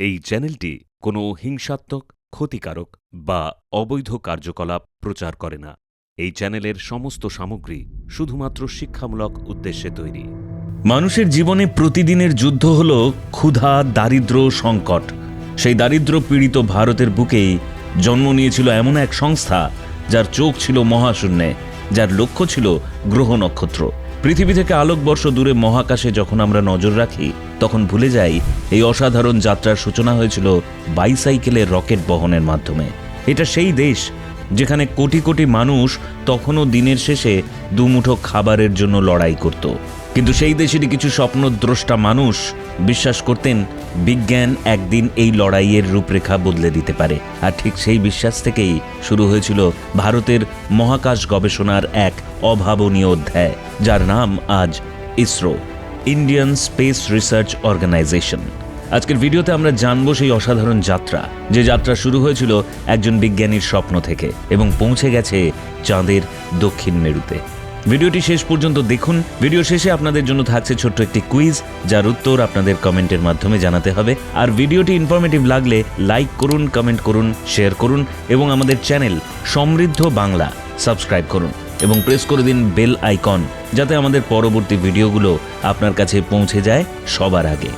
এই চ্যানেলটি কোনো হিংসাত্মক, ক্ষতিকারক বা অবৈধ কার্যকলাপ প্রচার করে না। এই চ্যানেলের সমস্ত সামগ্রী শুধুমাত্র শিক্ষামূলক উদ্দেশ্যে তৈরি। মানুষের জীবনে প্রতিদিনের যুদ্ধ হল ক্ষুধা, দারিদ্র, সংকট। সেই দারিদ্র পীড়িত ভারতের বুকেই জন্ম নিয়েছিল এমন এক সংস্থা, যার চোখ ছিল মহাশূন্যে, যার লক্ষ্য ছিল গ্রহ নক্ষত্র। পৃথিবী থেকে আলোকবর্ষ দূরে মহাকাশে যখন আমরা নজর রাখি, তখন ভুলে যাই এই অসাধারণ যাত্রার সূচনা হয়েছিল বাইসাইকেলের রকেট বহনের মাধ্যমে। এটা সেই দেশ যেখানে কোটি কোটি মানুষ তখনও দিনের শেষে দুমুঠো খাবারের জন্য লড়াই করত। কিন্তু সেই দেশেরই কিছু স্বপ্নদ্রষ্টা মানুষ বিশ্বাস করতেন বিজ্ঞান একদিন এই লড়াইয়ের রূপরেখা বদলে দিতে পারে। আর ঠিক সেই বিশ্বাস থেকেই শুরু হয়েছিল ভারতের মহাকাশ গবেষণার এক অভাবনীয় অধ্যায়, যার নাম আজ ISRO, Indian Space Research Organisation. আজকের ভিডিওতে আমরা জানব সেই অসাধারণ যাত্রা, যে যাত্রা শুরু হয়েছিল একজন বিজ্ঞানীর স্বপ্ন থেকে এবং পৌঁছে গেছে চাঁদের দক্ষিণ মেরুতে। ভিডিওটি শেষ পর্যন্ত দেখুন। ভিডিও শেষে আপনাদের জন্য থাকছে ছোট্ট একটি কুইজ যার উত্তর আপনাদের কমেন্টের মাধ্যমে জানাতে হবে। আর ভিডিওটি ইনফরমেটিভ লাগলে লাইক করুন কমেন্ট করুন শেয়ার করুন এবং আমাদের চ্যানেল সমৃদ্ধ বাংলা সাবস্ক্রাইব করুন এবং প্রেস করে দিন বেল আইকন যাতে আমাদের পরবর্তী ভিডিওগুলো আপনার কাছে পৌঁছে যায় সবার আগে।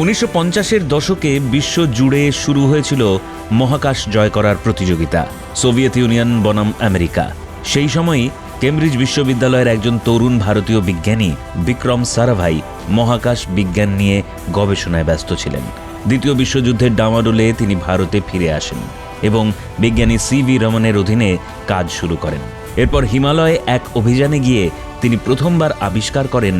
উনিশশো পঞ্চাশের দশকে বিশ্ব জুড়ে শুরু হয়েছিল মহাকাশ জয় করার প্রতিযোগিতা, সোভিয়েত ইউনিয়ন বনাম আমেরিকা। সেই সময়ই কেমব্রিজ বিশ্ববিদ্যালয়ের একজন তরুণ ভারতীয় বিজ্ঞানী বিক্রম সারাভাই মহাকাশ বিজ্ঞান নিয়ে গবেষণায় ব্যস্ত ছিলেন। দ্বিতীয় বিশ্বযুদ্ধের ডামাডোলে তিনি ভারতে ফিরে আসেন এবং বিজ্ঞানী সি ভি রমনের অধীনে কাজ শুরু করেন। এরপর হিমালয়ে এক অভিযানে গিয়ে তিনি প্রথমবার আবিষ্কার করেন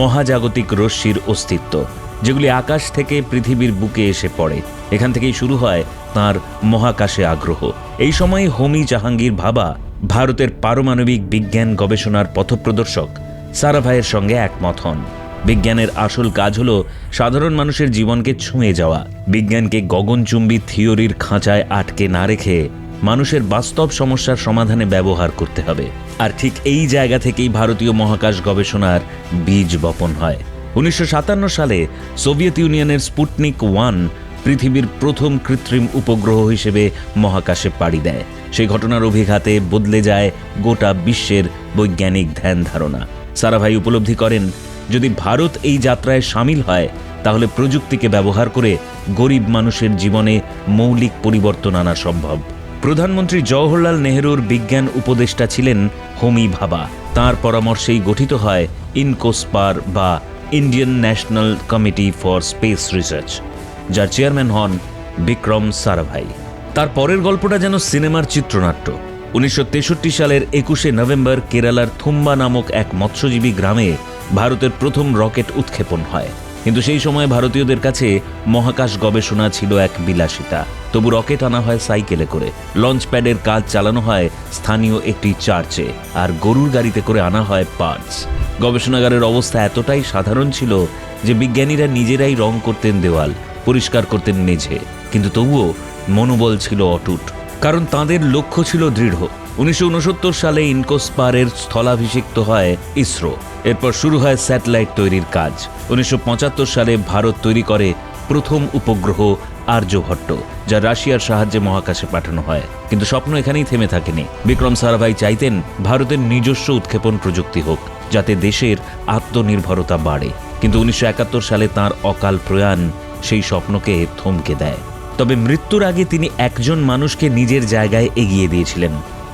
মহাজাগতিক রশ্মির অস্তিত্ব, যেগুলি আকাশ থেকে পৃথিবীর বুকে এসে পড়ে। এখান থেকেই শুরু হয় তার মহাকাশে আগ্রহ। এই সময় হোমি জাহাঙ্গীর ভাবা ভারতের পারমাণবিক বিজ্ঞান গবেষণার পথপ্রদর্শক। সারাভাইয়ের সঙ্গে একমত হন। বিজ্ঞানের আসল কাজ হল সাধারণ মানুষের জীবনকে ছুঁয়ে যাওয়া। বিজ্ঞানকে গগনচুম্বী থিওরির খাঁচায় আটকে না রেখে মানুষের বাস্তব সমস্যার সমাধানে ব্যবহার করতে হবে। আর ঠিক এই জায়গা থেকেই ভারতীয় মহাকাশ গবেষণার বীজ বপন হয়। উনিশশো সাতান্ন সালে সোভিয়েত ইউনিয়নের স্পুটনিক ওয়ান পৃথিবীর প্রথম কৃত্রিম উপগ্রহ হিসেবে মহাকাশে পাড়ি দেয়। সেই ঘটনার অভিঘাতে বদলে যায় গোটা বিশ্বের বৈজ্ঞানিক ধ্যান ধারণা। সারাভাই উপলব্ধি করেন, যদি ভারত এই যাত্রায় সামিল হয়, তাহলে প্রযুক্তিকে ব্যবহার করে গরিব মানুষের জীবনে মৌলিক পরিবর্তন আনা সম্ভব। প্রধানমন্ত্রী জওহরলাল নেহরুর বিজ্ঞান উপদেষ্টা ছিলেন হোমি ভাবা। তার পরামর্শেই গঠিত হয় ইনকোস্পার বা Indian National Committee for Space Research. যার চেয়ারম্যান হন বিক্রম সারাভাই। তার পরের গল্পটা যেন সিনেমার চিত্রনাট্য। উনিশশো তেষট্টি সালের একুশে নভেম্বর কেরালার থুম্বা নামক এক মৎস্যজীবী গ্রামে ভারতের প্রথম রকেট উৎক্ষেপণ হয়। কিন্তু সেই সময় ভারতীয়দের কাছে মহাকাশ গবেষণা ছিল এক বিলাসিতা। তবু রকেট আনা হয় সাইকেলে করে। লঞ্চ প্যাডের কাজ চালানো হয় স্থানীয় একটি চার্চে আর গরুর গাড়িতে করে আনা হয় পার্টস। গবেষণাগারের অবস্থা এতটাই সাধারণ ছিল যে বিজ্ঞানীরা নিজেরাই রং করতেন দেওয়াল। পরিষ্কার করতেন মেঝে, কিন্তু তবুও মনোবল ছিল অটুট। কারণ তাদের লক্ষ্য ছিল দৃঢ়। উনিশশো সালে ইনকোস্পারের স্থলাভিষিক্ত হয় ইসরো। এরপর শুরু হয় স্যাটেলাইট তৈরির কাজ। উনিশশো সালে ভারত তৈরি করে প্রথম উপগ্রহ আর্যভট্ট, যা রাশিয়ার সাহায্যে মহাকাশে পাঠানো হয়। কিন্তু স্বপ্ন এখানেই থেমে থাকেনি। বিক্রম সারাভাই চাইতেন ভারতের নিজস্ব উৎক্ষেপণ প্রযুক্তি হোক, যাতে দেশের আত্মনির্ভরতা বাড়ে। কিন্তু উনিশশো একাত্তর সালে তার অকাল প্রয়াণ সেই স্বপ্নকে থমকে দেয়। তবে মৃত্যুর আগে তিনি একজন মানুষকে নিজের জায়গায় এগিয়ে দিয়েছিলেন,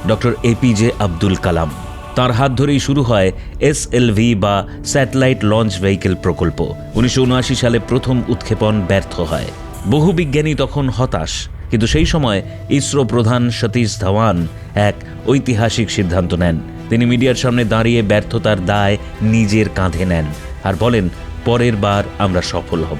ডক্টর এপিজে আব্দুল কালাম। তার হাত ধরেই শুরু হয় এসএলভি বা স্যাটেলাইট লঞ্চ ভেহিকেল প্রকল্প। উনিশশো উনআশি সালে প্রথম উৎক্ষেপণ ব্যর্থ হয়। বহু বিজ্ঞানী তখন হতাশ, কিন্তু সেই সময় ইসরো প্রধান সতীশ ধাওয়ান এক ঐতিহাসিক সিদ্ধান্ত নেন। তিনি মিডিয়ার সামনে দাঁড়িয়ে ব্যর্থতার দায় নিজের কাঁধে নেন আর বলেন, পরের বার আমরা সফল হব।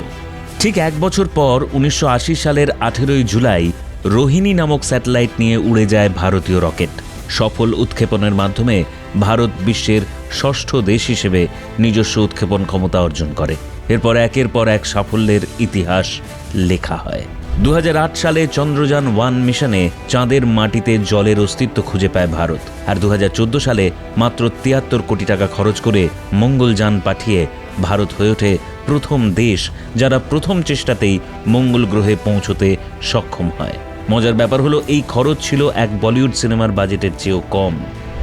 ঠিক এক বছর পর উনিশশো আশি সালের আঠেরোই জুলাই রোহিণী নামক স্যাটেলাইট নিয়ে উড়ে যায় ভারতীয় রকেট। সফল উৎক্ষেপণের মাধ্যমে ভারত বিশ্বের ষষ্ঠ দেশ হিসেবে নিজস্ব উৎক্ষেপণ ক্ষমতা অর্জন করে। এরপর একের পর এক সাফল্যের ইতিহাস লেখা হয়। দু হাজার আট সালে চন্দ্রযান ওয়ান মিশনে চাঁদের মাটিতে জলের অস্তিত্ব খুঁজে পায় ভারত। আর দু হাজার চোদ্দ সালে মাত্র তিয়াত্তর কোটি টাকা খরচ করে মঙ্গলযান পাঠিয়ে ভারত হয়ে ওঠে প্রথম দেশ যারা প্রথম চেষ্টাতেই মঙ্গল গ্রহে পৌঁছতে সক্ষম হয়। মজার ব্যাপার হলো, এই খরচ ছিল এক বলিউড সিনেমার বাজেটের চেয়েও কম।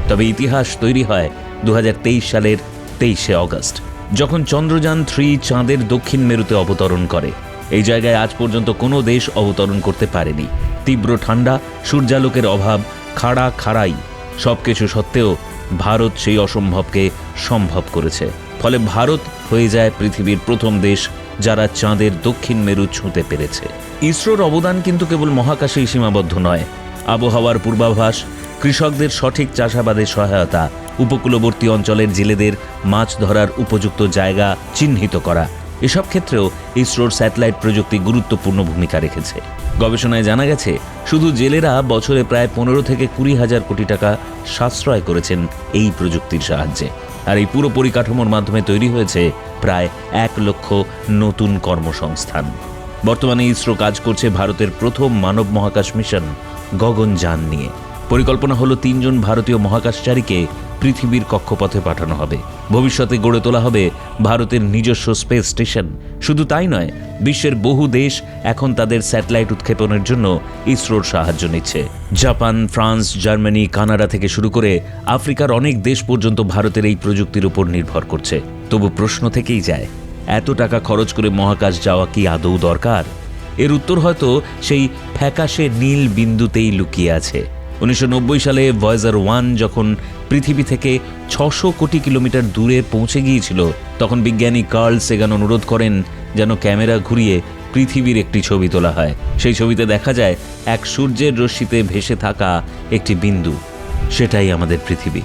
তবে ইতিহাস তৈরি হয় দু হাজার তেইশ সালের তেইশে অগস্ট, যখন চন্দ্রযান থ্রি চাঁদের দক্ষিণ মেরুতে অবতরণ করে। এই জায়গায় আজ পর্যন্ত কোনো দেশ অবতরণ করতে পারেনি। তীব্র ঠান্ডা, সূর্যালোকের অভাব, খাড়া খাড়াই, সবকিছু সত্ত্বেও ভারত সেই অসম্ভবকে সম্ভব করেছে। ফলে ভারত হয়ে যায় পৃথিবীর প্রথম দেশ যারা চাঁদের দক্ষিণ মেরু ছুঁতে পেরেছে। ইসরোর অবদান কিন্তু কেবল মহাকাশেই সীমাবদ্ধ নয়। আবহাওয়ার পূর্বাভাস, কৃষকদের সঠিক চাষাবাদের সহায়তা, উপকূলবর্তী অঞ্চলের জেলেদের মাছ ধরার উপযুক্ত জায়গা চিহ্নিত করা, এসব ক্ষেত্রেও ইসরোর স্যাটেলাইট প্রযুক্তি গুরুত্বপূর্ণ ভূমিকা রেখেছে। গবেষণায় জানা গেছে, শুধু জেলেরা বছরে প্রায় পনেরো থেকে কুড়ি হাজার কোটি টাকা সাশ্রয় করেছেন এই প্রযুক্তির সাহায্যে। আর এই পুরো পরিকাঠামোর মাধ্যমে তৈরি হয়েছে প্রায় এক লক্ষ নতুন কর্মসংস্থান। বর্তমানে ইসরো কাজ করছে ভারতের প্রথম মানব মহাকাশ মিশন গগনযান নিয়ে। পরিকল্পনা হলো তিনজন ভারতীয় মহাকাশচারীকে পৃথিবীর কক্ষপথে পাঠানো হবে। ভবিষ্যতে গড়ে তোলা হবে ভারতের নিজস্ব স্পেস স্টেশন। শুধু তাই নয়, বিশ্বের বহু দেশ এখন তাদের স্যাটেলাইট উৎক্ষেপণের জন্য ইসরোর সাহায্য নিচ্ছে। জাপান, ফ্রান্স, জার্মানি, কানাডা থেকে শুরু করে আফ্রিকার অনেক দেশ পর্যন্ত ভারতের এই প্রযুক্তির উপর নির্ভর করছে। তবু প্রশ্ন থেকেই যায়, এত টাকা খরচ করে মহাকাশ যাওয়া কি আদৌ দরকার? এর উত্তর হয়তো সেই ফ্যাকাশে নীল বিন্দুতেই লুকিয়ে আছে। উনিশশো নব্বই সালে ভয়েজার ওয়ান যখন পৃথিবী থেকে ছশো কোটি কিলোমিটার দূরে পৌঁছে গিয়েছিল, তখন বিজ্ঞানী কার্ল সেগান অনুরোধ করেন যেন ক্যামেরা ঘুরিয়ে পৃথিবীর একটি ছবি তোলা হয়। সেই ছবিতে দেখা যায়, এক সূর্যের রশ্মিতে ভেসে থাকা একটি বিন্দু। সেটাই আমাদের পৃথিবী।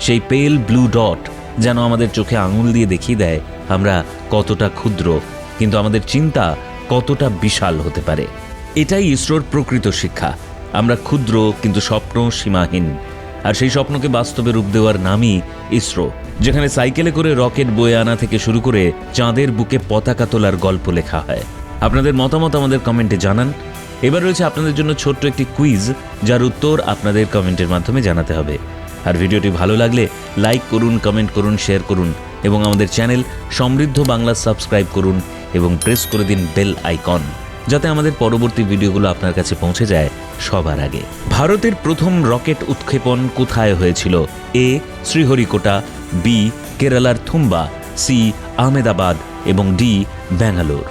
সেই পেল ব্লু ডট যেন আমাদের চোখে আঙুল দিয়ে দেখিয়ে দেয়, আমরা কতটা ক্ষুদ্র, কিন্তু আমাদের চিন্তা কতটা বিশাল হতে পারে। এটাই ইসরোর প্রকৃত শিক্ষা। আমরা ক্ষুদ্র, কিন্তু স্বপ্ন সীমাহীন। আর সেই স্বপ্নকে বাস্তবে রূপ দেওয়ার নামই ইসরো, যেখানে সাইকেলে করে রকেট বয়ে আনা থেকে শুরু করে চাঁদের বুকে পতাকা তোলার গল্প লেখা হয়। আপনাদের মতামত আমাদের কমেন্টে জানান। এবার রয়েছে আপনাদের জন্য ছোট্ট একটি কুইজ, যার উত্তর আপনাদের কমেন্টের মাধ্যমে জানাতে হবে। আর ভিডিওটি ভালো লাগলে লাইক করুন, কমেন্ট করুন, শেয়ার করুন এবং আমাদের চ্যানেল সমৃদ্ধ বাংলা সাবস্ক্রাইব করুন এবং প্রেস করে দিন বেল আইকন। যাতে আমাদের পরবর্তী ভিডিওগুলো আপনার কাছে পৌঁছে যায় সবার আগে। ভারতের প্রথম রকেট উৎক্ষেপণ কোথায় হয়েছিল? এ, শ্রীহরিকোটা, বি, কেরালার থুম্বা, সি, আহমেদাবাদ এবং ডি, ব্যাঙ্গালোর।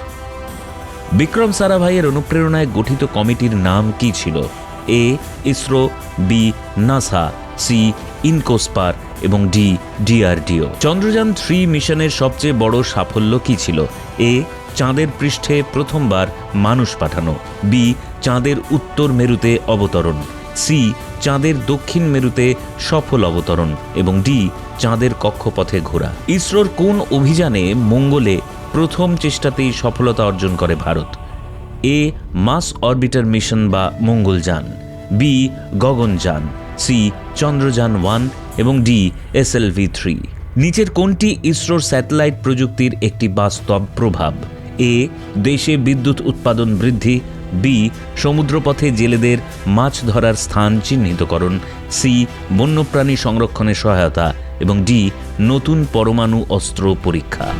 বিক্রম সারাভাইয়ের অনুপ্রেরণায় গঠিত কমিটির নাম কি ছিল? A, ISRO, B, NASA, C, INCOSPAR এবং ডি, ডিআরডিও। চন্দ্রযান থ্রি মিশনের সবচেয়ে বড় সাফল্য কি ছিল? এ চাঁদের পৃষ্ঠে প্রথমবার মানুষ পাঠানো। বি চাঁদের উত্তর মেরুতে অবতরণ। সি চাঁদের দক্ষিণ মেরুতে সফল অবতরণ। এবং ডি চাঁদের কক্ষপথে ঘোরা। ইসরোর কোন অভিযানে মঙ্গলে প্রথম চেষ্টাতেই সফলতা অর্জন করে Bharat? A Mars orbiter mission বা Mangalyaan B Gaganyaan C Chandrayaan one. এবং ডি এস এসএলভি থ্রি। নিচের কোনটি ইসরোর স্যাটেলাইট প্রযুক্তির একটি বাস্তব প্রভাব? এ, দেশে বিদ্যুৎ উৎপাদন বৃদ্ধি, বি, সমুদ্রপথে জেলেদের মাছ ধরার স্থান চিহ্নিতকরণ, সি, বন্যপ্রাণী সংরক্ষণে সহায়তা, এবং ডি, নতুন পরমাণু অস্ত্র পরীক্ষা।